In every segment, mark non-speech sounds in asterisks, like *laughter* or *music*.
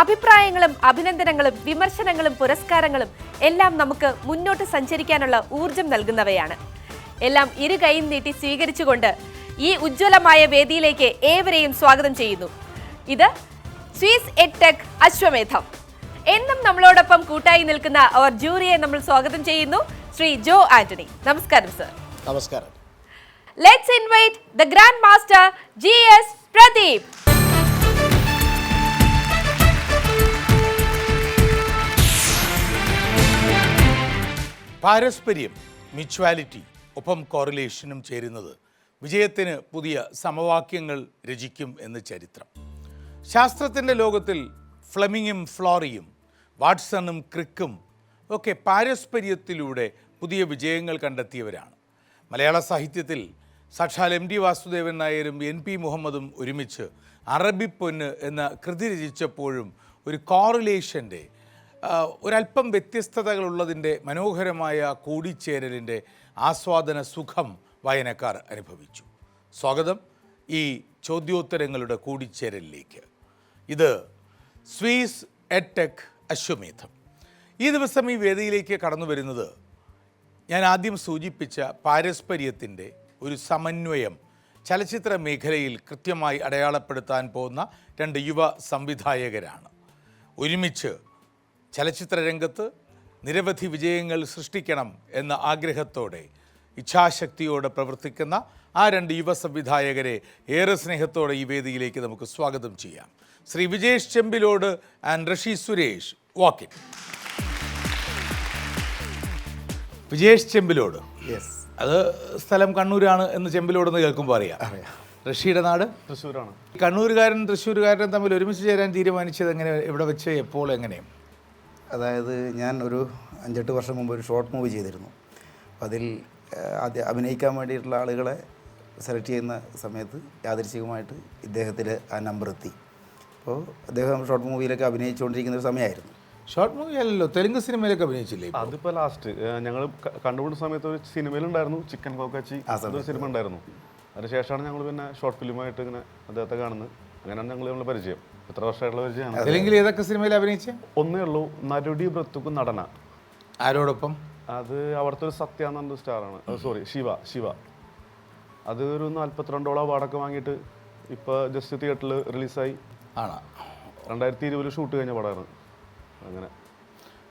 അഭിപ്രായങ്ങളും അഭിനന്ദനങ്ങളും വിമർശനങ്ങളും പുരസ്കാരങ്ങളും എല്ലാം നമുക്ക് മുന്നോട്ട് സഞ്ചരിക്കാനുള്ള ഊർജം നൽകുന്നവയാണ്. എല്ലാം ഇരു കൈയും നീട്ടി സ്വീകരിച്ചുകൊണ്ട് ഈ ഉജ്ജ്വലമായ വേദിയിലേക്ക് ഏവരെയും സ്വാഗതം ചെയ്യുന്നു. ഇത് സ്വീസ് എഡ്ടെക് അശ്വമേധം. എന്നും നമ്മളോടൊപ്പം കൂട്ടായി നിൽക്കുന്ന അവർ ജൂറിയെ നമ്മൾ സ്വാഗതം ചെയ്യുന്നു. ശ്രീ ജോ ആന്റണി. നമസ്കാരം സർ. നമസ്കാരം. Let's invite the grand master G S Pradeep പാരസ്പര്യം mutuality ഒപ്പം കോറിലേഷനും ചേരുന്നത് വിജയത്തിന് പുതിയ സമവാക്യങ്ങൾ രചിക്കും എന്ന് ചരിത്രം. ശാസ്ത്രത്തിന്റെ ലോകത്തിൽ ഫ്ലെമിങ്ങും ഫ്ലോറിയും വാട്സണും ക്രിക്കും ഒക്കെ പാരസ്പര്യത്തിലൂടെ പുതിയ വിജയങ്ങൾ കണ്ടെത്തിയവരാണ്. മലയാള സാഹിത്യത്തിൽ സാക്ഷാൽ എം ഡി വാസുദേവൻ നായരും എൻ പി മുഹമ്മദും ഒരുമിച്ച് അറബിപ്പൊന്ന് എന്ന കൃതി രചിച്ചപ്പോഴും ഒരു കോറിലേഷന്റെ ഒരല്പം വ്യത്യസ്തതകളുള്ളതിന്റെ മനോഹരമായ കൂടിച്ചേരലിന്റെ ആസ്വാദന സുഖം വായനക്കാർ അനുഭവിച്ചു. സ്വാഗതം ഈ ചോദ്യോത്തരങ്ങളുടെ കൂടിച്ചേരലിലേക്ക്. ഇത് സ്വീസ് എടെക് അശ്വമേധം. ഈ ദിവസം ഈ വേദിയിലേക്ക് കടന്നു വരുന്നത് ഞാൻ ആദ്യം സൂചിപ്പിച്ച പാരസ്പര്യത്തിന്റെ ഒരു സമന്വയം. ചലച്ചിത്ര മേഖലയിൽ കൃത്യമായി അടയാളപ്പെടുത്താൻ പോകുന്ന രണ്ട് യുവ സംവിധായകരാണ്. ഒരുമിച്ച് ചലച്ചിത്ര രംഗത്ത് നിരവധി വിജയങ്ങൾ സൃഷ്ടിക്കണം എന്ന ആഗ്രഹത്തോടെ ഇച്ഛാശക്തിയോടെ പ്രവർത്തിക്കുന്ന ആ രണ്ട് യുവ സംവിധായകരെ ഏറെ സ്നേഹത്തോടെ ഈ വേദിയിലേക്ക് നമുക്ക് സ്വാഗതം ചെയ്യാം. Shri Vijesh Chembilode and Rishi Suresh walk in Vijesh Chembilode. Yes അത് സ്ഥലം കണ്ണൂരാണ് എന്ന് ചെമ്പിലോടുന്ന് കേൾക്കുമ്പോൾ അറിയാം. ഋഷിയുടെ നാട്? തൃശ്ശൂരാണ്. കണ്ണൂരുകാരൻ തൃശ്ശൂരുകാരനും തമ്മിൽ ഒരുമിച്ച് ചേരാൻ തീരുമാനിച്ചത് എങ്ങനെ? എവിടെ വെച്ച് എപ്പോൾ എങ്ങനെയും അതായത് ഞാൻ ഒരു അഞ്ചെട്ട് വർഷം മുമ്പ് ഒരു ഷോർട്ട് മൂവി ചെയ്തിരുന്നു. അതിൽ ആദ്യം അഭിനയിക്കാൻ വേണ്ടിയിട്ടുള്ള ആളുകളെ സെലക്ട് ചെയ്യുന്ന സമയത്ത് യാദൃശികമായിട്ട് ഇദ്ദേഹത്തിൽ ആ നമ്പർ എത്തി. അപ്പോൾ അദ്ദേഹം ഷോർട്ട് മൂവിയിലൊക്കെ അഭിനയിച്ചുകൊണ്ടിരിക്കുന്ന ഒരു സമയമായിരുന്നു. ഷോർട്ട് മൂവി അല്ലല്ലോ തെലുങ്ക് സിനിമയിലൊക്കെ അഭിനയിച്ചില്ലേ? അതിപ്പോ ലാസ്റ്റ് ഞങ്ങൾ കണ്ടുപിടുന്ന സമയത്ത് ഒരു സിനിമയിലുണ്ടായിരുന്നു ചിക്കൻ കോക്കാച്ചി സിനിമ ഉണ്ടായിരുന്നു അതിനുശേഷമാണ് ഞങ്ങൾ പിന്നെ ഷോർട്ട് ഫിലിമായിട്ട് ഇങ്ങനെ അദ്ദേഹത്തെ കാണുന്നത്. അങ്ങനെയാണ് ഞങ്ങൾ നമ്മളെ പരിചയം. എത്ര വർഷമായിട്ടുള്ള പരിചയമാണ്? തെലുങ്കിൽ ഏതൊക്കെ സിനിമയിൽ അഭിനയിച്ചേ? ഒന്നേ ഉള്ളൂ നരുടി ബ്രത്തുക്കും നടന. ആരോടൊപ്പം? അത് അവിടുത്തെ ഒരു സത്യ എന്ന് പറഞ്ഞ സ്റ്റാറാണ്. സോറി ശിവ ശിവ. അത് ഒരു നാല്പത്തിരണ്ടോളം അവാർഡൊക്കെ വാങ്ങിയിട്ട് ഇപ്പോൾ ജസ്റ്റ് തിയേറ്ററിൽ റിലീസായി ആണ്? രണ്ടായിരത്തി ഇരുപതിൽ ഷൂട്ട് കഴിഞ്ഞ പടമായിരുന്നു. അങ്ങനെ.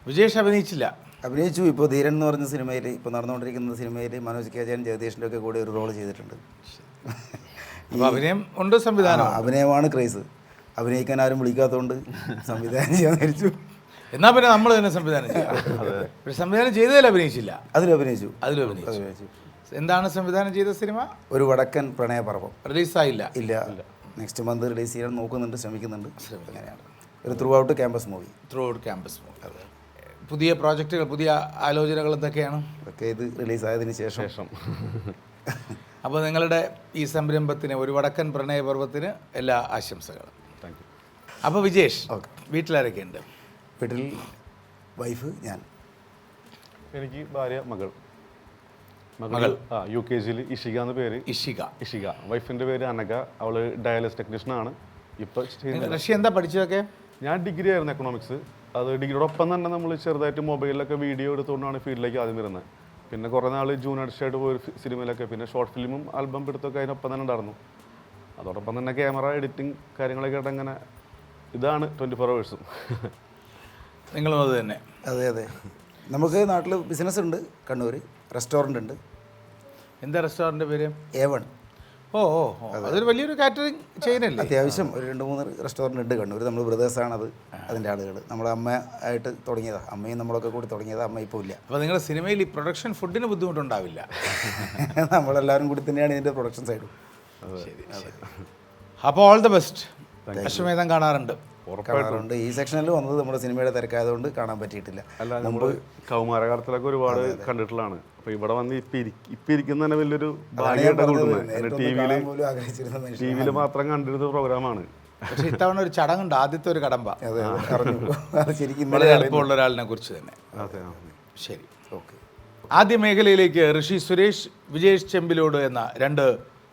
വിജേഷ് അഭിനയിച്ചില്ല. അഭിനയിച്ചു. ഇപ്പോൾ ധീരൻ എന്ന് പറഞ്ഞ സിനിമയിൽ ഇപ്പോൾ നടന്നുകൊണ്ടിരിക്കുന്ന സിനിമയിൽ മനോജ് കെ ജയൻ ജഗദീഷിന്റെ ഒക്കെ കൂടെ ഒരു റോൾ ചെയ്തിട്ടുണ്ട്. അഭിനയം ഉണ്ട് സംവിധാനം അഭിനയമാണ് ക്രൈസ്. അഭിനയിക്കാൻ ആരും വിളിക്കാത്തതുകൊണ്ട് സംവിധാനം ചെയ്യാൻ ധരിച്ചു എന്നാൽ പിന്നെ നമ്മൾ തന്നെ സംവിധാനം ചെയ്യാം. പക്ഷെ സംവിധാനം ചെയ്തതിൽ അഭിനയിച്ചില്ല. അതിലും അഭിനയിച്ചു. അതിലും അഭിനയിച്ചു. അഭിനയിച്ചു. എന്താണ് സംവിധാനം ചെയ്ത സിനിമ? ഒരു വടക്കൻ പ്രണയപർവം റിലീസായില്ല. ഇല്ല. നെക്സ്റ്റ് മന്ത് റിലീസ് ചെയ്യാൻ നോക്കുന്നുണ്ട് ശ്രമിക്കുന്നുണ്ട്. അങ്ങനെയാണ്. ഒരു throughout campus movie throughout campus movie പുതിയ പ്രോജക്റ്റുകൾ പുതിയ ആലോചനകൾ എന്തൊക്കെയാണ്? ഒക്കെ ഇത് റിലീസായതിനു ശേഷം. ശേഷം. *laughs* അപ്പോൾ നിങ്ങളുടെ ഈ സംരംഭത്തിന് ഒരു വടക്കൻ പ്രണയപർവത്തിന് എല്ലാ ആശംസകളും. താങ്ക് യു അപ്പോൾ വിജേഷ് ഓക്കെ. വീട്ടിലാരൊക്കെ ഉണ്ട് വീട്ടിൽ വൈഫ് ഞാൻ. എനിക്ക് ഭാര്യ മകൾ. മകൾ ആ യു കെ ജിയിൽ ഇഷിക എന്ന പേര്. ഇഷിക. ഇഷിക. വൈഫിന്റെ പേര് അനക അവൾ ഡയാലിസ് ടെക്നീഷ്യനാണ് ആണ്. ഇപ്പൊ റഷ്യ എന്താ പഠിച്ചതൊക്കെ? ഞാൻ ഡിഗ്രി ആയിരുന്നു എക്കണോമിക്സ് അത് ഡിഗ്രിയോടൊപ്പം തന്നെ നമ്മൾ ചെറുതായിട്ട് മൊബൈലിലൊക്കെ വീഡിയോ എടുത്തുകൊണ്ടാണ് ഫീൽഡിലേക്ക് ആദ്യം വരുന്നത്. പിന്നെ കുറേ നാൾ ജൂൺ അടിച്ചായിട്ട് പോയി സിനിമയിലൊക്കെ പിന്നെ ഷോർട്ട് ഫിലിമും ആൽബം പിടുത്തൊക്കെ അതിനൊപ്പം തന്നെ ഉണ്ടായിരുന്നു. അതോടൊപ്പം തന്നെ ക്യാമറ എഡിറ്റിംഗ് കാര്യങ്ങളൊക്കെ ആയിട്ട് അങ്ങനെ ഇതാണ് ട്വന്റി ഫോർ അവേഴ്സും നിങ്ങളും അത് തന്നെ. അതെ അതെ. നമുക്ക് നാട്ടിൽ ബിസിനസ് ഉണ്ട് കണ്ണൂർ റെസ്റ്റോറന്റ് ഉണ്ട്. എന്താ റെസ്റ്റോറന്റ് പേര്? എ വൺ ഓ. അതൊരു വലിയൊരു കാറ്ററിംഗ് ചെയ്യുന്നില്ല അത്യാവശ്യം ഒരു രണ്ട് മൂന്ന് റെസ്റ്റോറന്റ് ഉണ്ട് ഒരു നമ്മൾ ബ്രദേഴ്സാണത് അതിന്റെ ആളുകൾ നമ്മുടെ അമ്മ ആയിട്ട് തുടങ്ങിയതാണ് അമ്മയും നമ്മളൊക്കെ കൂടി തുടങ്ങിയതാണ് അമ്മ ഇപ്പോൾ ഇല്ല. അപ്പോൾ നിങ്ങളുടെ സിനിമയിൽ ഈ പ്രൊഡക്ഷൻ ഫുഡിന് ബുദ്ധിമുട്ടുണ്ടാവില്ല? *laughs* നമ്മളെല്ലാവരും കൂടി തന്നെയാണ് ഇതിന്റെ പ്രൊഡക്ഷൻ സൈഡും അപ്പോൾ ഓൾ ദ ബെസ്റ്റ് അശ്വമേധം കാണാറുണ്ട്. കാണാറുണ്ട്. ഈ സെക്ഷനിൽ വന്നത് നമ്മുടെ സിനിമയുടെ തിരക്കായതുകൊണ്ട് കാണാൻ പറ്റിയിട്ടില്ല. അല്ല നമ്മൾ കൗമാരകാലത്തിലൊക്കെ ഒരുപാട് കണ്ടിട്ടുള്ളതാണ്. അപ്പൊ ഇവിടെ വന്ന് ഇപ്പൊ ഇരിക്കുന്ന തന്നെ വലിയൊരു ടിവിയിൽ ടി വിയിൽ മാത്രം കണ്ടിരുന്ന പ്രോഗ്രാമാണ്. പക്ഷെ ഇത്തവണ ഒരു ചടങ്ങുണ്ട്. ആദ്യത്തെ ഒരു കടമ്പ. വളരെ എളുപ്പമുള്ള ഒരാളിനെ കുറിച്ച് തന്നെ. അതെ ശരി ഓക്കെ. ആദ്യ മേഖലയിലേക്ക് ഋഷി സുരേഷ് വിജേഷ് ചെമ്പിലോട് എന്ന രണ്ട്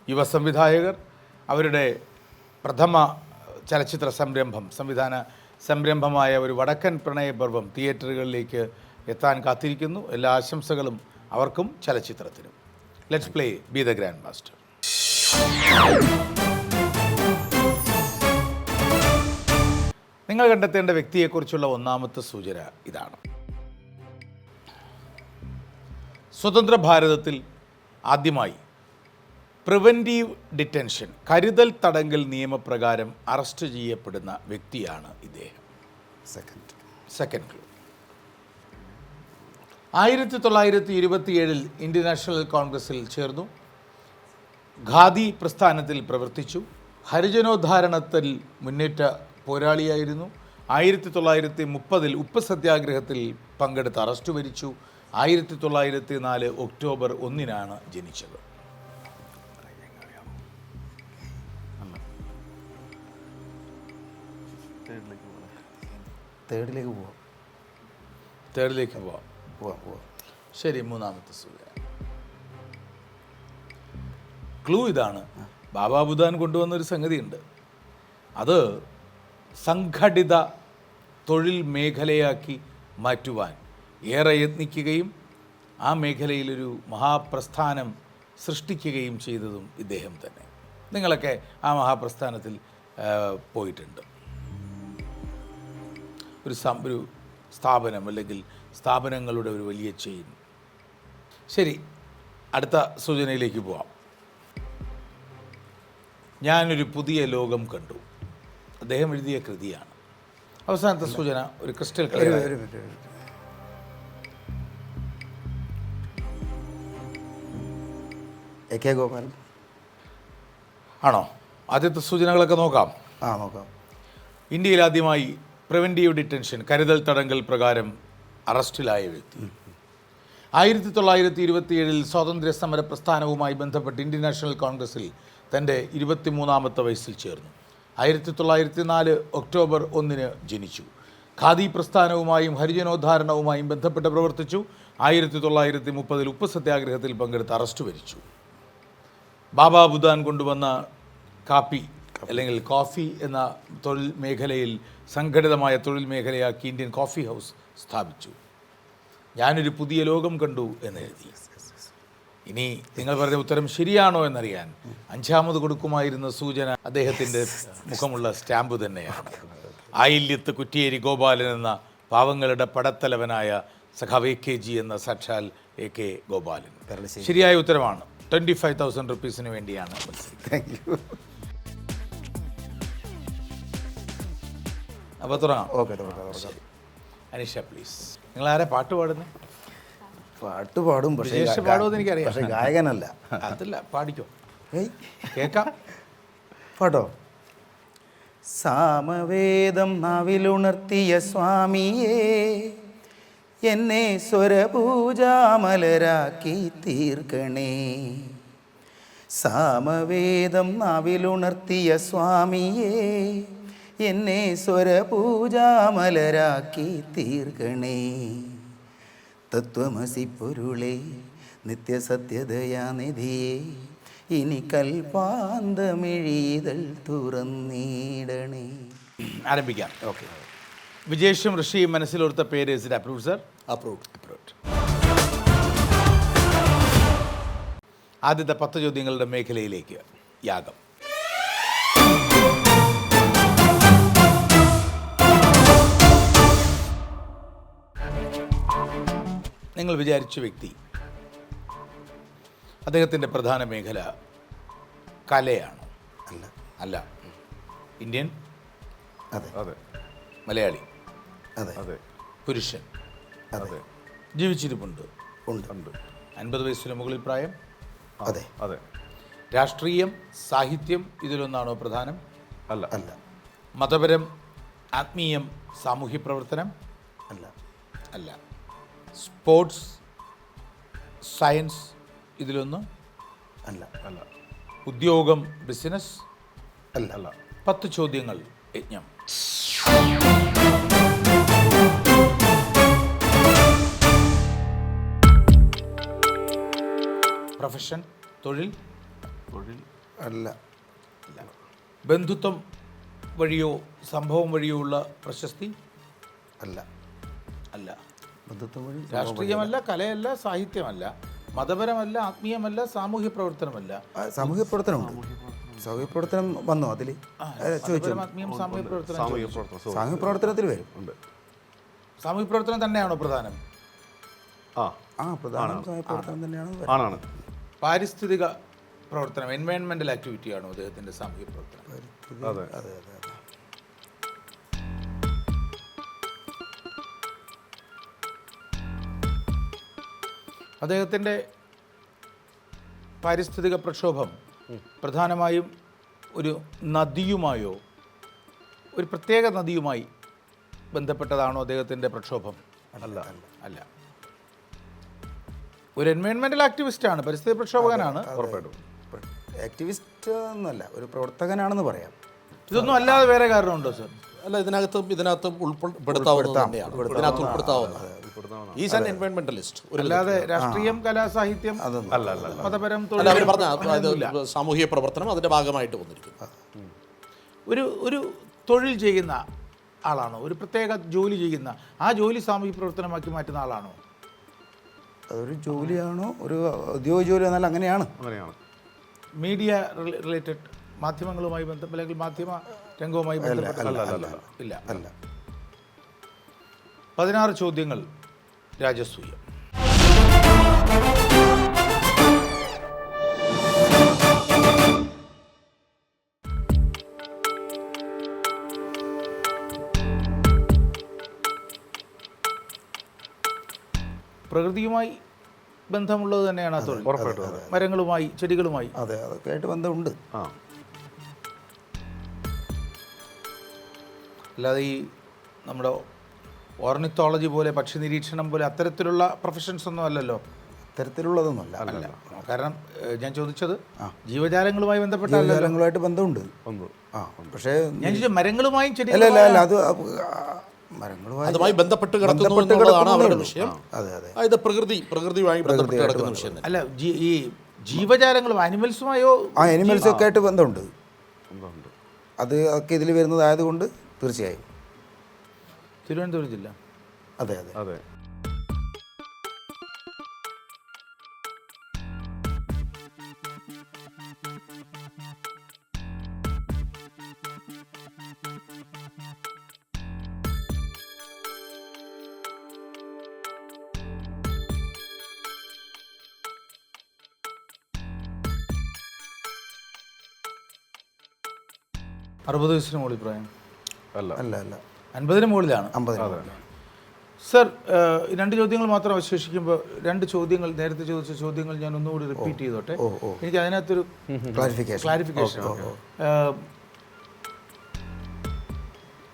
യുവ സംവിധായകർ അവരുടെ പ്രഥമ ചലച്ചിത്ര സംരംഭം സംവിധാന സംരംഭമായ ഒരു വടക്കൻ പ്രണയപർവം തിയേറ്ററുകളിലേക്ക് എത്താൻ കാത്തിരിക്കുന്നു. എല്ലാ ആശംസകളും അവർക്കും ചലച്ചിത്രത്തിനും. Let's play be the grand master നിങ്ങൾ കണ്ടെത്തേണ്ട വ്യക്തിയെക്കുറിച്ചുള്ള ഒന്നാമത്തെ സൂചന ഇതാണ്. സ്വതന്ത്ര ഭാരതത്തിൽ ആദ്യമായി പ്രിവന്റീവ് ഡിറ്റൻഷൻ കരുതൽ തടങ്കൽ നിയമപ്രകാരം അറസ്റ്റ് ചെയ്യപ്പെടുന്ന വ്യക്തിയാണ് ഇദ്ദേഹം. സെക്കൻഡ് സെക്കൻഡ് ക്ലൂ ആയിരത്തി തൊള്ളായിരത്തി ഇരുപത്തിയേഴിൽ ഇന്ത്യൻ നാഷണൽ കോൺഗ്രസിൽ ചേർന്നു. ഖാദി പ്രസ്ഥാനത്തിൽ പ്രവർത്തിച്ചു. ഹരിജനോദ്ധാരണത്തിൽ മുന്നേറ്റ പോരാളിയായിരുന്നു. ആയിരത്തി തൊള്ളായിരത്തി മുപ്പതിൽ ഉപ്പ് സത്യാഗ്രഹത്തിൽ പങ്കെടുത്ത് അറസ്റ്റ് വരിച്ചു. ആയിരത്തി തൊള്ളായിരത്തി നാല് ഒക്ടോബർ ഒന്നിനാണ് ജനിച്ചത്. തേർഡിലേക്ക് പോവാം. തേർഡിലേക്ക് പോവാം. പോവാം പോവാം. ശരി മൂന്നാമത്തെ സൂര്യ ക്ലൂ ഇതാണ്. ബാബാ ബുദാൻ കൊണ്ടുവന്നൊരു സംഗതിയുണ്ട്. അത് സംഘടിത തൊഴിൽ മേഖലയാക്കി മാറ്റുവാൻ ഏറെ യത്നിക്കുകയും ആ മേഖലയിലൊരു മഹാപ്രസ്ഥാനം സൃഷ്ടിക്കുകയും ചെയ്തതും ഇദ്ദേഹം തന്നെ. നിങ്ങളൊക്കെ ആ മഹാപ്രസ്ഥാനത്തിൽ പോയിട്ടുണ്ട്. ഒരു ഒരു സ്ഥാപനം അല്ലെങ്കിൽ സ്ഥാപനങ്ങളുടെ ഒരു വലിയ ചെയിൻ ശരി അടുത്ത സൂചനയിലേക്ക് പോവാം. ഞാനൊരു പുതിയ ലോകം കണ്ടു. അദ്ദേഹം എഴുതിയ കൃതിയാണ്. അവസാനത്തെ സൂചന ഒരു ക്രിസ്റ്റൽ എ കെ ഗോപാലൻ. ആണോ? ആദ്യത്തെ സൂചനകളൊക്കെ നോക്കാം. ആ നോക്കാം. ഇന്ത്യയിൽ ആദ്യമായി പ്രിവന്റീവ് ഡിറ്റൻഷൻ കരുതൽ തടങ്കൽ പ്രകാരം അറസ്റ്റിലായ വ്യക്തി. ആയിരത്തി തൊള്ളായിരത്തി ഇരുപത്തിയേഴിൽ സ്വാതന്ത്ര്യ സമര പ്രസ്ഥാനവുമായി ബന്ധപ്പെട്ട് ഇന്ത്യൻ നാഷണൽ കോൺഗ്രസിൽ തന്റെ ഇരുപത്തിമൂന്നാമത്തെ വയസ്സിൽ ചേർന്നു. ആയിരത്തി തൊള്ളായിരത്തി നാല് ഒക്ടോബർ ഒന്നിന് ജനിച്ചു. ഖാദി പ്രസ്ഥാനവുമായും ഹരിജനോദ്ധാരണവുമായും ബന്ധപ്പെട്ട് പ്രവർത്തിച്ചു. ആയിരത്തി തൊള്ളായിരത്തി മുപ്പതിൽ ഉപ്പ് സത്യാഗ്രഹത്തിൽ പങ്കെടുത്ത് അറസ്റ്റ് വരിച്ചു. ബാബാ ബുദാൻ കൊണ്ടുവന്ന കാപ്പി അല്ലെങ്കിൽ കോഫി എന്ന തൊഴിൽ മേഖലയിൽ സംഘടിതമായ തൊഴിൽ മേഖലയാക്കി ഇന്ത്യൻ കോഫി ഹൗസ് സ്ഥാപിച്ചു. ഞാനൊരു പുതിയ ലോകം കണ്ടു എന്ന് എഴുതി. ഇനി നിങ്ങൾ പറഞ്ഞ ഉത്തരം ശരിയാണോ എന്നറിയാൻ അഞ്ചാമത് കൊടുക്കുമായിരുന്ന സൂചന അദ്ദേഹത്തിന്റെ മുഖമുള്ള സ്റ്റാമ്പ് തന്നെയാണ്. ആയില്യത്ത് കുറ്റിയേരി ഗോപാലൻ എന്ന പാവങ്ങളുടെ പടത്തലവനായ സഖാവ് എ കെ ജി എന്ന സാക്ഷാൽ എ കെ ഗോപാലൻ. ശരിയായ ഉത്തരമാണ്. ട്വന്റി ഫൈവ് തൗസൻഡ് റുപ്പീസിന് വേണ്ടിയാണ് താങ്ക് യു അപ്പോൾ തുടങ്ങാം ഓക്കെ അനീഷ പ്ലീസ് നിങ്ങൾ ആരാ പാട്ട് പാടുന്നത് പാട്ട് പാടും പക്ഷേ ഗാ- പാടുമെന്ന് എനിക്കറിയാം. പക്ഷേ ഗായകനല്ല. അതല്ല പാടിക്കോ. ഏയ്. കേൾക്കാം പാട്ടോ. സാമവേദം നാവിലുണർത്തിയ സ്വാമിയേ എന്നെ സ്വരപൂജാമലരാക്കി തീർക്കണേ. സാമവേദം നാവിലുണർത്തിയ സ്വാമിയേ എന്നെ സ്വരപൂജാമലരാക്കി തീർക്കണേ. തത്വമസി പൊരുളേ നിത്യസത്യതയാനിധിയെ ഇനി കൽപ്പാന്തമിഴീതൾ തുറന്നീടണേ. ആരംഭിക്കാം. ഓക്കെ. വിജേഷും ഋഷിയും മനസ്സിലോർത്ത പേര് is it approve sir approve approve ആദ്യത്തെ പത്ത് ചോദ്യങ്ങളുടെ മേഖലയിലേക്ക് യാഗം. നിങ്ങൾ വിചാരിച്ച വ്യക്തി. അദ്ദേഹത്തിന്റെ പ്രധാന മേഖല കലയാണ്. അല്ല. അല്ല. ഇന്ത്യൻ? അതെ. അതെ. മലയാളി? അതെ. അതെ. പുരുഷൻ? അതെ. ജീവിച്ചിരിപ്പുണ്ട്? ഉണ്ട്. ഉണ്ട്. അൻപത് വയസ്സിന് മുകളിൽ പ്രായം? അതെ. അതെ. രാഷ്ട്രീയം സാഹിത്യം ഇതിലൊന്നാണോ പ്രധാനം? അല്ല. അല്ല. മതപരം ആത്മീയം സാമൂഹ്യ പ്രവർത്തനം അല്ല. അല്ല. സ്പോർട്സ് സയൻസ് ഇതിലൊന്നും അല്ല. അല്ല. ഉദ്യോഗം ബിസിനസ് അല്ല. അല്ല. പത്ത് ചോദ്യങ്ങൾ യജ്ഞം. പ്രൊഫഷൻ തൊഴിൽ? തൊഴിൽ. അല്ല. അല്ല. ബന്ധുത്വം വഴിയോ സംഭവം വഴിയോ ഉള്ള പ്രശസ്തി? അല്ല. അല്ല. ബന്ധുത്വം വഴി രാഷ്ട്രീയമല്ല കലയല്ല സാഹിത്യമല്ല. മതപരമല്ല ആത്മീയമല്ല സാമൂഹ്യ പ്രവർത്തനമല്ല സാമൂഹ്യ പ്രവർത്തനമുണ്ട് സാമൂഹ്യ പ്രവർത്തനം വന്നു അതിൽ ചോദിച്ചു? സാമൂഹ്യ പ്രവർത്തനത്തിൽ വരും. ഉണ്ട്. സാമൂഹ്യ പ്രവർത്തനം തന്നെയാണോ പ്രധാനം? ആ. ആ പ്രധാന സാമൂഹ്യ പ്രവർത്തനം തന്നെയാണ് ആണാണ് പാരിസ്ഥിതിക പ്രവർത്തനം എൻവയൺമെന്റൽ ആക്ടിവിറ്റിയാണോ അദ്ദേഹത്തിന്റെ സാമൂഹ്യ പ്രവർത്തനം അതെ അതെ അതെ. അദ്ദേഹത്തിന്റെ പാരിസ്ഥിതിക പ്രക്ഷോഭം പ്രധാനമായും ഒരു നദിയുമായോ ഒരു പ്രത്യേക നദിയുമായി ബന്ധപ്പെട്ടതാണോ അദ്ദേഹത്തിന്റെ പ്രക്ഷോഭം? അല്ല. അല്ല. ഒരു എൻവയോൺമെന്റൽ ആക്ടിവിസ്റ്റാണ് പരിസ്ഥിതി പ്രക്ഷോഭകനാണ്. ഉറപ്പായിട്ടും ആക്ടിവിസ്റ്റ് എന്നല്ല ഒരു പ്രവർത്തകനാണെന്ന് പറയാം. ഇതൊന്നും അല്ലാതെ വേറെ കാരണമുണ്ടോ സർ അല്ല ഇതിനകത്തും ഇതിനകത്തും ഉൾപ്പെടുത്താവുന്നത് തന്നെയാണ്. ഇതിനകത്ത് ഉൾപ്പെടുത്താവുന്നത് ഈസ് ആൻ എൻവയോൺമെന്റലിസ്റ്റ് ഒരു അല്ലാതെ രാഷ്ട്രീയം കലാ സാഹിത്യം അല്ല അല്ല അല്ല. മതപരം അവർ പറഞ്ഞ സാമൂഹിക പ്രവർത്തനം അതിന്റെ ഭാഗമായിട്ട് വന്നിരിക്കുന്നു. ഒരു ഒരു തൊഴിൽ ചെയ്യുന്ന ആളാണോ? ഒരു പ്രത്യേക ജോലി ചെയ്യുന്ന ആ ജോലി സാമൂഹ്യ പ്രവർത്തനമാക്കി മാറ്റുന്ന ആളാണോ? അതൊരു ജോലിയാണോ? ഒരു ഉദ്യോഗ ജോലി എന്നാൽ അങ്ങനെയാണ്. അങ്ങനെയാണ്. മീഡിയ റിലേറ്റഡ് മാധ്യമങ്ങളുമായി ബന്ധം അല്ലെങ്കിൽ മാധ്യമ രംഗവുമായി ഇല്ല. അല്ല. പതിനാറ് ചോദ്യങ്ങൾ രാജസൂയം. പ്രകൃതിയുമായി ബന്ധമുള്ളത് തന്നെയാണ് ആ തൊഴിൽ മരങ്ങളുമായി ചെടികളുമായി. അതെ അതൊക്കെ ആയിട്ട് ബന്ധമുണ്ട്. ആ. അല്ലാതെ ഈ നമ്മുടെ ഓർണിത്തോളജി പോലെ പക്ഷി നിരീക്ഷണം പോലെ അത്തരത്തിലുള്ള പ്രൊഫഷൻസ് ഒന്നും അല്ലല്ലോ? അത്തരത്തിലുള്ളതൊന്നുമല്ല. അല്ല. കാരണം ഞാൻ ചോദിച്ചത് ജീവജാലങ്ങളുമായി ബന്ധപ്പെട്ട ജീവജാലങ്ങളുമായിട്ട് ബന്ധമുണ്ട്. ആ പക്ഷേ ഞാൻ ചോദിച്ചു മരങ്ങളുമായും അല്ല അല്ല അല്ല അത് മരങ്ങളുമായി അതുമായി ബന്ധപ്പെട്ട് കിടക്കുന്നു എന്നുള്ളതാണ് അവരുടെ വിഷയം. അതെ അതെ. പ്രകൃതി പ്രകൃതിയുമായി ബന്ധപ്പെട്ട് കിടക്കുന്ന വിഷയം അല്ല ഈ ജീവജാലങ്ങളും അനിമൽസുമായോ ആ എനിമൽസ് ഒക്കെ ആയിട്ട് ബന്ധമുണ്ട്. ഉണ്ട് അത് ഒക്കെ ഇതിൽ വരുന്നതായതുകൊണ്ട് തീർച്ചയായും. തിരുവനന്തപുരം ജില്ല. അതെ അതെ. അതെ. അറുപത് വയസ്സിന് മുകളിൽ പ്രായം. അല്ല. അല്ല അല്ല. അൻപതിന് മുകളിലാണ്. അമ്പതിന് സർ രണ്ട് ചോദ്യങ്ങൾ മാത്രം അവശേഷിക്കുമ്പോൾ രണ്ട് ചോദ്യങ്ങൾ നേരത്തെ ചോദിച്ച ചോദ്യങ്ങൾ ഞാൻ ഒന്നുകൂടി റിപ്പീറ്റ് ചെയ്തോട്ടെ. എനിക്ക് അതിനകത്തൊരു ക്ലാരിഫിക്കേഷൻ ക്ലാരിഫിക്കേഷൻ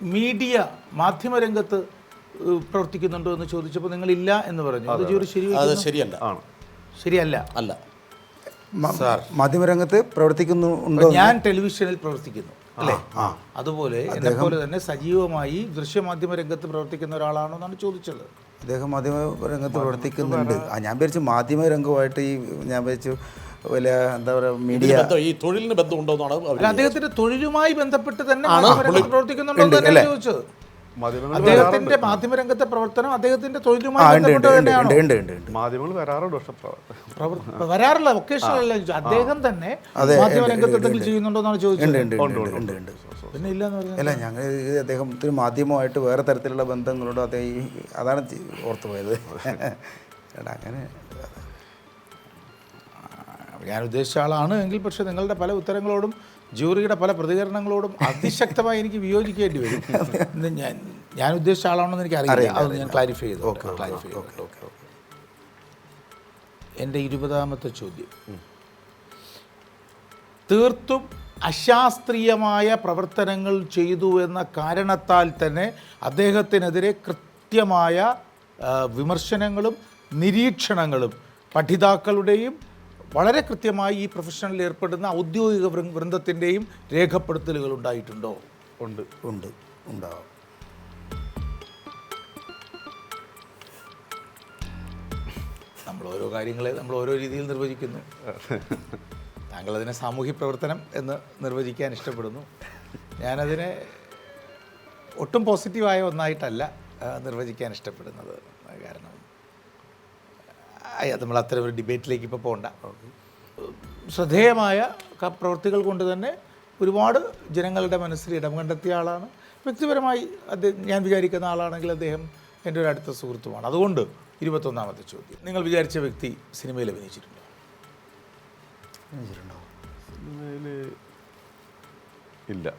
മീഡിയ മാധ്യമരംഗത്ത് പ്രവർത്തിക്കുന്നുണ്ടോ എന്ന് ചോദിച്ചപ്പോൾ നിങ്ങൾ ഇല്ല എന്ന് പറഞ്ഞു. അത് ഒരു ശരി അത് ശരിയല്ല. ശരിയല്ല. അല്ല. മാധ്യമരംഗത്ത് പ്രവർത്തിക്കുന്നുണ്ടോ ഞാൻ ടെലിവിഷനിൽ പ്രവർത്തിക്കുന്നു. അല്ലേ? അതുപോലെ അതേപോലെ പോലെ തന്നെ സജീവമായി ദൃശ്യമാധ്യമ രംഗത്ത് പ്രവർത്തിക്കുന്ന ഒരാളാണോ എന്നാണ് ചോദിച്ചത് അദ്ദേഹം മാധ്യമ രംഗത്ത് പ്രവർത്തിക്കുന്നുണ്ട് ആ ഞാൻ വിചാരിച്ചു മാധ്യമ രംഗമായിട്ട് ഈ ഞാൻ വിചാരിച്ചു വലിയ എന്താ പറയുക മീഡിയ ഈ തൊഴിലിന് ബന്ധമുണ്ടോ എന്നാണ് അദ്ദേഹത്തിന്റെ തൊഴിലുമായി ബന്ധപ്പെട്ട് തന്നെ പ്രവർത്തിക്കുന്നുണ്ടോ ചോദിച്ചത്. അദ്ദേഹത്തിന്റെ മാധ്യമരംഗത്തെ പ്രവർത്തനം അദ്ദേഹത്തിന്റെ തൊഴിലുമായി ബന്ധപ്പെട്ട് തന്നെയാണോ മാധ്യമങ്ങൾ വരാറുണ്ട് പക്ഷെ വരാറില്ല ഒക്കേഷണൽ അദ്ദേഹം തന്നെ മാധ്യമരംഗത്ത് എന്തെങ്കിലും ചെയ്യുന്നുണ്ടോ എന്നാണ് ചോദിച്ചത്. പിന്നെ ഇല്ല എന്ന് പറഞ്ഞാൽ അല്ല ഞങ്ങൾ അദ്ദേഹത്തിന് മാധ്യമമായിട്ട് വേറെ തരത്തിലുള്ള ബന്ധങ്ങളോട് അദ്ദേഹം അതാണ് ചി- ഓർത്തു പോയത്. എടാ, അങ്ങനെ ഞാൻ ഉദ്ദേശിച്ച ആളാണ് എങ്കിൽ പക്ഷേ നിങ്ങളുടെ പല ഉത്തരങ്ങളോടും ജൂറിയുടെ പല പ്രതികരണങ്ങളോടും അതിശക്തമായി എനിക്ക് വിയോജിക്കേണ്ടി വരും. ഞാൻ ഞാൻ ഉദ്ദേശിച്ച ആളാണെന്ന് എനിക്ക് അറിയാം അത് ഞാൻ ക്ലാരിഫൈ ചെയ്തു ക്ലാരിഫൈ എന്റെ ഇരുപതാമത്തെ ചോദ്യം. തീർത്തും അശാസ്ത്രീയമായ പ്രവർത്തനങ്ങൾ ചെയ്തു എന്ന കാരണത്താൽ തന്നെ അദ്ദേഹത്തിനെതിരെ കൃത്യമായ വിമർശനങ്ങളും നിരീക്ഷണങ്ങളും പഠിതാക്കളുടെയും വളരെ കൃത്യമായി ഈ പ്രൊഫഷനിൽ ഏർപ്പെടുന്ന ഔദ്യോഗിക വൃന്ദത്തിന്റെയും രേഖപ്പെടുത്തലുകൾ ഉണ്ടായിട്ടുണ്ടോ? ഉണ്ട് ഉണ്ട് ഉണ്ടാവും. നമ്മൾ ഓരോ കാര്യങ്ങളെ നമ്മൾ ഓരോ രീതിയിൽ നിർവചിക്കുന്നു. *laughs* താങ്കൾ അതിനെ സാമൂഹ്യ പ്രവർത്തനം എന്ന് നിർവചിക്കാൻ ഇഷ്ടപ്പെടുന്നു. ഞാനതിനെ ഒട്ടും പോസിറ്റീവായ ഒന്നായിട്ടല്ല നിർവചിക്കാൻ ഇഷ്ടപ്പെടുന്നത്. കാരണം നമ്മൾ അത്തരം ഒരു ഡിബേറ്റിലേക്ക് ഇപ്പോൾ പോകണ്ട ശ്രദ്ധേയമായ പ്രവൃത്തികൾ കൊണ്ട് തന്നെ ഒരുപാട് ജനങ്ങളുടെ മനസ്സിൽ ഇടം കണ്ടെത്തിയ ആളാണ്. വ്യക്തിപരമായി അദ്ദേഹം ഞാൻ വിചാരിക്കുന്ന ആളാണെങ്കിൽ അദ്ദേഹം എന്റെ ഒരു അടുത്ത സുഹൃത്തുമാണ്. അതുകൊണ്ട് ഇരുപത്തൊന്നാമത്തെ ചോദ്യം. നിങ്ങൾ വിചാരിച്ച വ്യക്തി സിനിമയിൽ അഭിനയിച്ചിട്ടുണ്ടോ? സിനിമയിൽ ഇല്ല.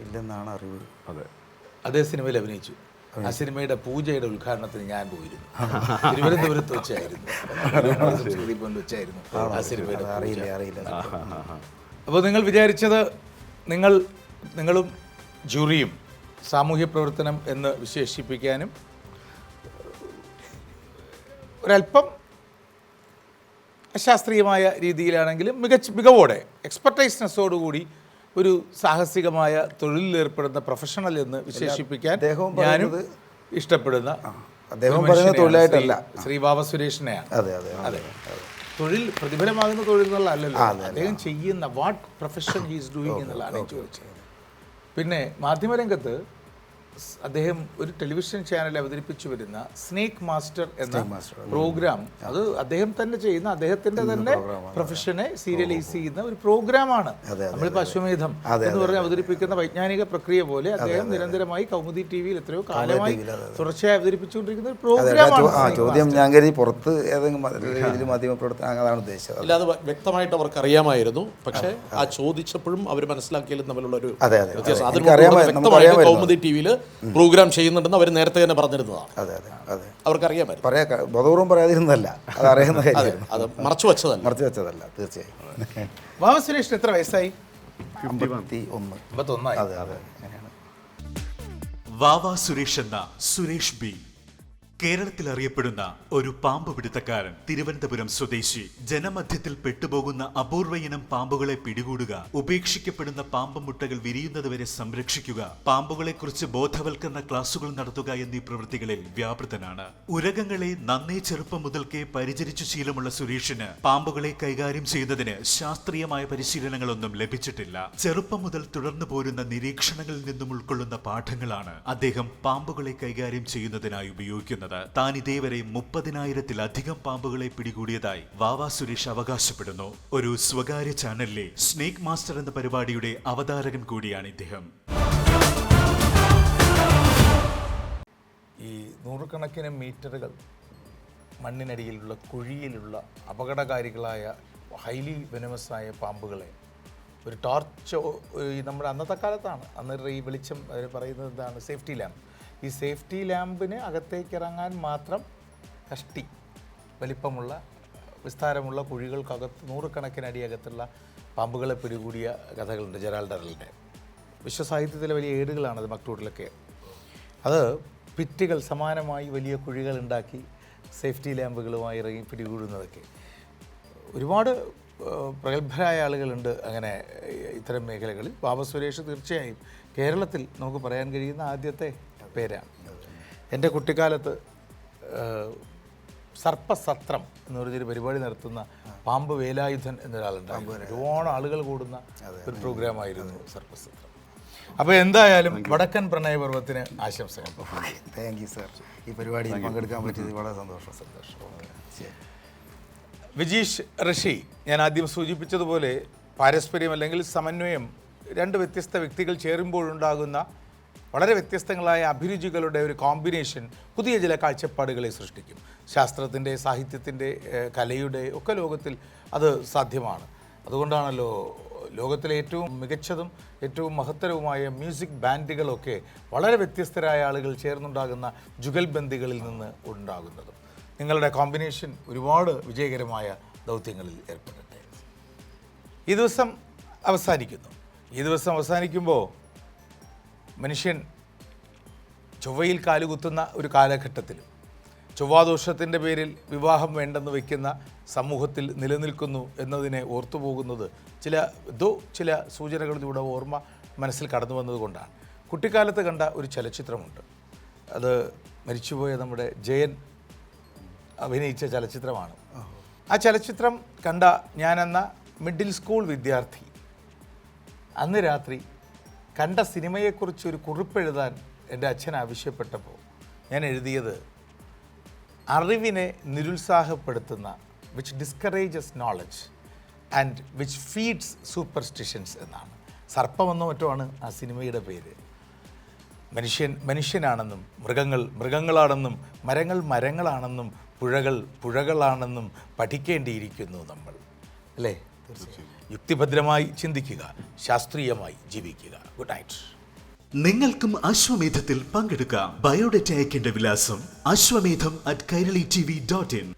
ഇല്ലെന്നാണ് അറിവ്. അതെ. അതേ സിനിമയിൽ അഭിനയിച്ചു. ആ സിനിമയുടെ പൂജയുടെ ഉദ്ഘാടനത്തിന് ഞാൻ പോയിരുന്നു. തിരുവനന്തപുരത്ത് വെച്ചായിരുന്നു. വെച്ചായിരുന്നു ആ സിനിമയുടെ. അറിയില്ല അറിയില്ല. അപ്പോൾ നിങ്ങൾ വിചാരിച്ചത് നിങ്ങൾ നിങ്ങളും ജൂറിയും സാമൂഹ്യ പ്രവർത്തനം എന്ന് വിശേഷിപ്പിക്കാനും ഒരല്പം അശാസ്ത്രീയമായ രീതിയിലാണെങ്കിലും മികച്ച മികവോടെ എക്സ്പെർട്ടൈസ്നെസ്സോടുകൂടി ഒരു സാഹസികമായ തൊഴിലിലേർപ്പെടുന്ന പ്രൊഫഷണൽ എന്ന് വിശേഷിപ്പിക്കാൻ ഞാനും ഇഷ്ടപ്പെടുന്ന അദ്ദേഹം പറയുന്ന തൊഴിലായിട്ടല്ല. ശ്രീ- ബാബ സുരേഷിനെയാണ്. അതെ അതെ അതെ തൊഴിൽ പ്രതിഫലമാകുന്ന തൊഴിൽ എന്നുള്ളതല്ലല്ലോ അദ്ദേഹം ചെയ്യുന്ന വാട്ട് പ്രൊഫഷൻ ഹീസ് ഡൂയിങ് എന്നുള്ളതാണ് ചോദിച്ചത്. പിന്നെ മാധ്യമരംഗത്ത് അദ്ദേഹം ഒരു ടെലിവിഷൻ ചാനൽ അവതരിപ്പിച്ചു വരുന്ന സ്നേക്ക് മാസ്റ്റർ എന്ന പ്രോഗ്രാം. അത് അദ്ദേഹം തന്നെ ചെയ്യുന്ന അദ്ദേഹത്തിന്റെ തന്നെ പ്രൊഫഷനെ സീരിയലൈസ് ചെയ്യുന്ന ഒരു പ്രോഗ്രാമാണ്. നമ്മൾ അശ്വമേധം എന്ന് പറഞ്ഞ് അവതരിപ്പിക്കുന്ന വൈജ്ഞാനിക പ്രക്രിയ പോലെ അദ്ദേഹം നിരന്തരമായി കൗമുദി ടി വിയിൽ എത്രയോ കാലമായി തുടർച്ചയായി അവതരിപ്പിച്ചുകൊണ്ടിരിക്കുന്ന ഒരു പ്രോഗ്രാമാണ് ആ ചോദ്യം ഞാൻ കരുതി പുറത്ത് ഏതെങ്കിലും മ- മാധ്യമ പ്രവർത്തനം അതാണ് ഉദ്ദേശിച്ചത്. ഇല്ല അത് വ്യക്തമായിട്ട് അവർക്ക് അറിയാമായിരുന്നു. പക്ഷേ ആ ചോദിച്ചപ്പോഴും അവർ മനസ്സിലാക്കിയാലും തമ്മിലുള്ള ഒരു വ്യത്യാസം. കൗമുദി ടി വിയിൽ പ്രോഗ്രാം ചെയ്യുന്നുണ്ടെന്ന് അവർ നേരത്തെ തന്നെ പറഞ്ഞിരുന്നതാണ്. അതെ അതെ അതെ. അവർക്കറിയാമായിരുന്നു. പറയാ ബോധപൂർവം പറയാതിരുന്നല്ല അത് അറിയുന്ന അതെ കാര്യമാണ്. അത് മറച്ചു വെച്ചതല്ല. മറച്ചു വെച്ചതല്ല തീർച്ചയായും. ബാബ എത്ര വയസ്സായി? ഒന്ന് അതെ അതെ വാവ സുരേഷ് എന്ന സുരേഷ് ബി. കേരളത്തിൽ അറിയപ്പെടുന്ന ഒരു പാമ്പ് പിടുത്തക്കാരൻ. തിരുവനന്തപുരം സ്വദേശി. ജനമധ്യത്തിൽ പെട്ടുപോകുന്ന അപൂർവയിനം പാമ്പുകളെ പിടികൂടുക. ഉപേക്ഷിക്കപ്പെടുന്ന പാമ്പ് മുട്ടകൾ വിരിയുന്നതുവരെ സംരക്ഷിക്കുക. പാമ്പുകളെക്കുറിച്ച് ബോധവൽക്കരണ ക്ലാസുകൾ നടത്തുക എന്നീ പ്രവൃത്തികളിൽ വ്യാപൃതനാണ്. ഉരകങ്ങളെ നന്നേ ചെറുപ്പം മുതൽക്കേ പരിചരിച്ചു ശീലമുള്ള സുരേഷിന് പാമ്പുകളെ കൈകാര്യം ചെയ്യുന്നതിന് ശാസ്ത്രീയമായ പരിശീലനങ്ങളൊന്നും ലഭിച്ചിട്ടില്ല. ചെറുപ്പം മുതൽ തുടർന്നു പോരുന്ന നിരീക്ഷണങ്ങളിൽ നിന്നും ഉൾക്കൊള്ളുന്ന പാഠങ്ങളാണ് അദ്ദേഹം പാമ്പുകളെ കൈകാര്യം ചെയ്യുന്നതിനായി ഉപയോഗിക്കുന്നത്. താൻ ഇതേവരെ മുപ്പതിനായിരത്തിലധികം പാമ്പുകളെ പിടികൂടിയതായി വാവ സുരേഷ് അവകാശപ്പെടുന്നു. ഒരു സ്വകാര്യ ചാനലിലെ സ്നേക് മാസ്റ്റർ എന്ന പരിപാടിയുടെ അവതാരകൻ കൂടിയാണ് ഇദ്ദേഹം. ഈ നൂറുകണക്കിന് മീറ്ററുകൾ മണ്ണിനടിയിലുള്ള കുഴിയിലുള്ള അപകടകാരികളായ ഹൈലി വെനമസായ പാമ്പുകളെ ഒരു ടോർച്ച് നമ്മുടെ അന്നത്തെ കാലത്താണ്. അന്നേരം ഈ വെളിച്ചം അവർ പറയുന്നത് എന്താണ് സേഫ്റ്റി ലാമ്പ്. ഈ സേഫ്റ്റി ലാമ്പിന് അകത്തേക്ക് ഇറങ്ങാൻ മാത്രം കഷ്ടി വലിപ്പമുള്ള വിസ്താരമുള്ള കുഴികൾക്കകത്ത് നൂറുകണക്കിന് അടിയകത്തുള്ള പാമ്പുകളെ പിടികൂടിയ കഥകളുണ്ട് ജെറാൾഡറിന്റെ വിശ്വസാഹിത്യത്തിലെ വലിയ ഏടുകളാണത് മക്ടൂട്ടിലൊക്കെ. അത് പിറ്റുകൾ സമാനമായി വലിയ കുഴികൾ ഉണ്ടാക്കി സേഫ്റ്റി ലാമ്പുകളുമായി ഇറങ്ങി പിടികൂടുന്നതൊക്കെ. ഒരുപാട് പ്രഗത്ഭരായ ആളുകളുണ്ട് അങ്ങനെ ഇത്തരം മേഖലകളിൽ. ബാബ സുരേഷ് തീർച്ചയായും കേരളത്തിൽ നമുക്ക് പറയാൻ കഴിയുന്ന ആദ്യത്തെ പേരാണ്. എന്റെ കുട്ടിക്കാലത്ത് സർപ്പസത്രം എന്ന് പറഞ്ഞൊരു പരിപാടി നടത്തുന്ന പാമ്പ് വേലായുധൻ എന്നൊരാളുണ്ടായിരുന്നു. ഒരുപാട് ആളുകൾ കൂടുന്ന ഒരു പ്രോഗ്രാമായിരുന്നു സർപ്പസത്രം. അപ്പോൾ എന്തായാലും വടക്കൻ പ്രണയപർവത്തിന് ആശംസകൾ. താങ്ക് യു സാർ ഈ പരിപാടി പങ്കെടുക്കാൻ പറ്റിയത് വളരെ സന്തോഷം. സന്തോഷം. വിജീഷ് ഋഷി ഞാൻ ആദ്യം സൂചിപ്പിച്ചതുപോലെ പാരസ്പര്യം അല്ലെങ്കിൽ സമന്വയം രണ്ട് വ്യത്യസ്ത വ്യക്തികൾ ചേരുമ്പോഴുണ്ടാകുന്ന വളരെ വ്യത്യസ്തങ്ങളായ അഭിരുചികളുടെ ഒരു കോമ്പിനേഷൻ പുതിയ ചില കാഴ്ചപ്പാടുകളെ സൃഷ്ടിക്കും. ശാസ്ത്രത്തിന്റെ സാഹിത്യത്തിന്റെ കലയുടെ ഒക്കെ ലോകത്തിൽ അത് സാധ്യമാണ്. അതുകൊണ്ടാണല്ലോ ലോകത്തിലെ ഏറ്റവും മികച്ചതും ഏറ്റവും മഹത്തരവുമായ മ്യൂസിക് ബാൻഡുകളൊക്കെ വളരെ വ്യത്യസ്തരായ ആളുകൾ ചേർന്നുണ്ടാകുന്ന ജുഗൽബന്ദികളിൽ നിന്ന് ഉണ്ടാകുന്നതും. നിങ്ങളുടെ കോമ്പിനേഷൻ ഒരുപാട് വിജയകരമായ ദൗത്യങ്ങളിൽ ഏർപ്പെടട്ടെ. ഈ ദിവസം അവസാനിക്കുന്നു. ഈ ദിവസം അവസാനിക്കുമ്പോൾ മനുഷ്യൻ ചൊവ്വയിൽ കാലുകുത്തുന്ന ഒരു കാലഘട്ടത്തിൽ ചൊവ്വാദോഷത്തിന്റെ പേരിൽ വിവാഹം വേണ്ടെന്ന് വയ്ക്കുന്ന സമൂഹത്തിൽ നിലനിൽക്കുന്നു എന്നതിനെ ഓർത്തുപോകുന്നത് ചില ദോ ചില സൂചനകളിലൂടെ ഓർമ്മ മനസ്സിൽ കടന്നു വന്നതുകൊണ്ടാണ് കുട്ടിക്കാലത്ത് കണ്ട ഒരു ചലച്ചിത്രമുണ്ട്. അത് മരിച്ചുപോയ നമ്മുടെ ജയൻ അഭിനയിച്ച ചലച്ചിത്രമാണ്. ആ ചലച്ചിത്രം കണ്ട ഞാനെന്ന മിഡിൽ സ്കൂൾ വിദ്യാർത്ഥി അന്ന് രാത്രി കണ്ട സിനിമയെക്കുറിച്ച് ഒരു കുറിപ്പ് എഴുതാൻ എന്റെ അച്ഛൻ ആവശ്യപ്പെട്ടപ്പോൾ ഞാൻ എഴുതിയത് അറിവിനെ നിരുത്സാഹപ്പെടുത്തുന്ന which discourages knowledge and which feeds superstitions എന്നാണ്. സർപ്പമെന്നോ മറ്റോ ആണ് ആ സിനിമയുടെ പേര്. മനുഷ്യൻ മനുഷ്യനാണെന്നും മൃഗങ്ങൾ മൃഗങ്ങളാണെന്നും മരങ്ങൾ മരങ്ങളാണെന്നും പുഴകൾ പുഴകളാണെന്നും പഠിക്കേണ്ടിയിരിക്കുന്നു നമ്മൾ. അല്ലേ? യുക്തിഭദ്രമായി ചിന്തിക്കുക ശാസ്ത്രീയമായി ജീവിക്കുക. ഗുഡ് നൈറ്റ് നിങ്ങൾക്കും അശ്വമേധത്തിൽ പങ്കെടുക്കാം. ബയോഡേറ്റ അയക്കേണ്ട വിലാസം Ashwamedham at Kairali T V dot in